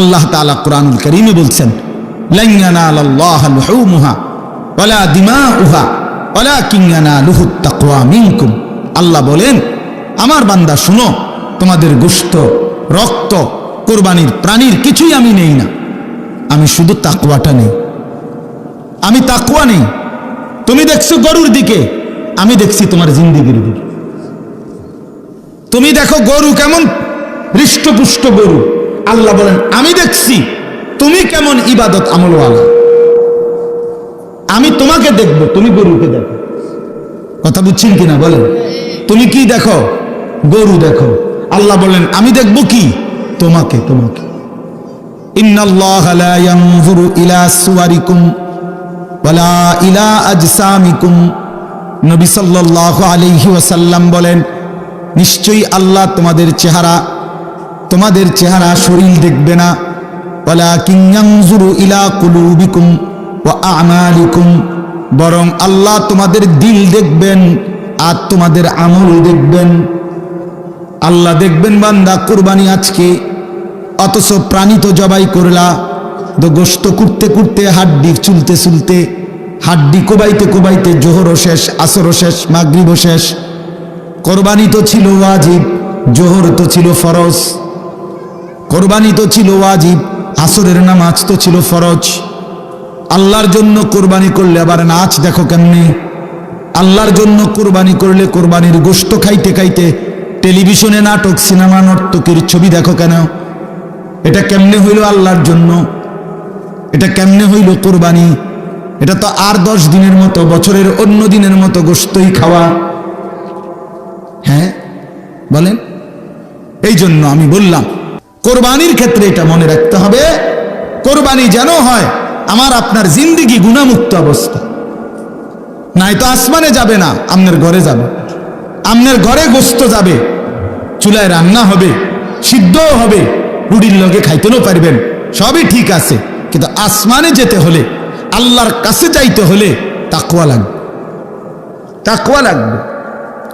আল্লাহ তাআলা কোরআনুল করিমে বলছেন আল্লাহ বলেন, আমার বান্দা, শুনো, তোমাদের গোশত, রক্ত, কোরবানির প্রাণীর কিছুই আমি নেই না। আমি শুধু তাকুয়াটা নেই। আমি তাকুয়া নেই। তুমি দেখছ গরুর দিকে, আমি দেখছি তোমার জিন্দিগির দিকে। তুমি দেখো গরু কেমন হৃষ্টপুষ্ট গরু। আল্লাহ বলেন, আমি দেখছি, তুমি কেমন ইবাদত আমলওয়ালা? আমি তোমাকে দেখব, তুমি গরুকে দেখো। কথা বুঝছেন কিনা বলেন? তুমি কি দেখো? গরু দেখো। আল্লাহ বলেন, আমি দেখব কি? তোমাকে তোমাকে। নিশ্চয়ই আল্লাহ তোমাদের চেহারা তোমাদের চেহারা শরীর দেখবে না। ওয়ালা কিয়ানজুরু ইলা কুলুবিকুম ওয়া আমালিকুম। বরং আল্লাহ তোমাদের দিল দেখবেন আর তোমাদের আমল দেখবেন। আল্লাহ দেখবেন, বান্দা, কুরবানি আজকে। অথচ প্রাণী তো জবাই করলা। তো গোস্ত কুটতে কুটতে, হাড্ডি চুলতে চুলতে, হাড্ডি কোবাইতে কোবাইতে জোহরও শেষ আসরও শেষ মাগরিবও শেষ। কোরবানি তো ছিল ওয়াজিব, জোহর তো ছিল ফরজ। কোরবানি তো ছিল ওয়াজিব, আসরের নামাজ তো ছিল ফরজ। আল্লাহর জন্য কোরবানি করলে আবার নাচ দেখো কেমনে? আল্লাহর জন্য কোরবানি করলে কোরবানির গোস্ত খাইতে খাইতে টেলিভিশনে নাটক, সিনেমা নর্তকীর ছবি দেখো কেন? এটা কেমনে হইল আল্লাহর জন্য? এটা কেমনে হইল কোরবানি? এটা তো আর দশ দিনের মতো, বছরের অন্য দিনের মতো গোস্তই খাওয়া। হ্যাঁ? বলেন? এই জন্য আমি বললাম কোরবানির ক্ষেত্রে এটা মনে রাখতে হবে। কোরবানি যেন হয়, আমার আপনার জিন্দিগি গুণামুক্ত অবস্থা। নাই তো আসমানে যাবে না আপনার ঘরে যাবে। আপনার ঘরে গোস্ত যাবে, চুলায় রান্না হবে, সিদ্ধও হবে, রুটির লগে খাইতেও পারবেন, সবই ঠিক আছে। কিন্তু আসমানে যেতে হলে, আল্লাহর কাছে যাইতে হলে তাকুয়া লাগবে। তাকুয়া লাগবে।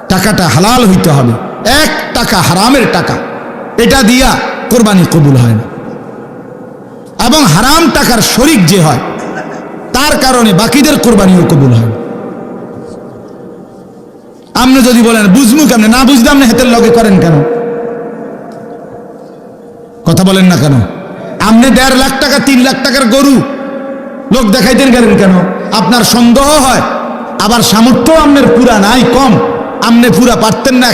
টাকাটা হালাল হইতে হবে। এক টাকা হারামের টাকা। এটা দিয়া কোরবানি কবুল হয় না। এবং হারাম টাকার শরিক যে হয়, তার কারণে বাকিদের কোরবানিও কবুল হয় না। আপনি যদি বলেন, বুঝমু কেমনে? না বুঝলাম না হেতের লগে করেন কেন? কথা বলেন না কেন? আপনি দেড় লাখ টাকা, তিন লাখ টাকার গরু লোক দেখাইতেন গেলেন কেন? আপনার সন্দেহ হয়, আবার সামর্থ্য আপনার পুরা নাই, কম। আপনি পুরা পারতেন না।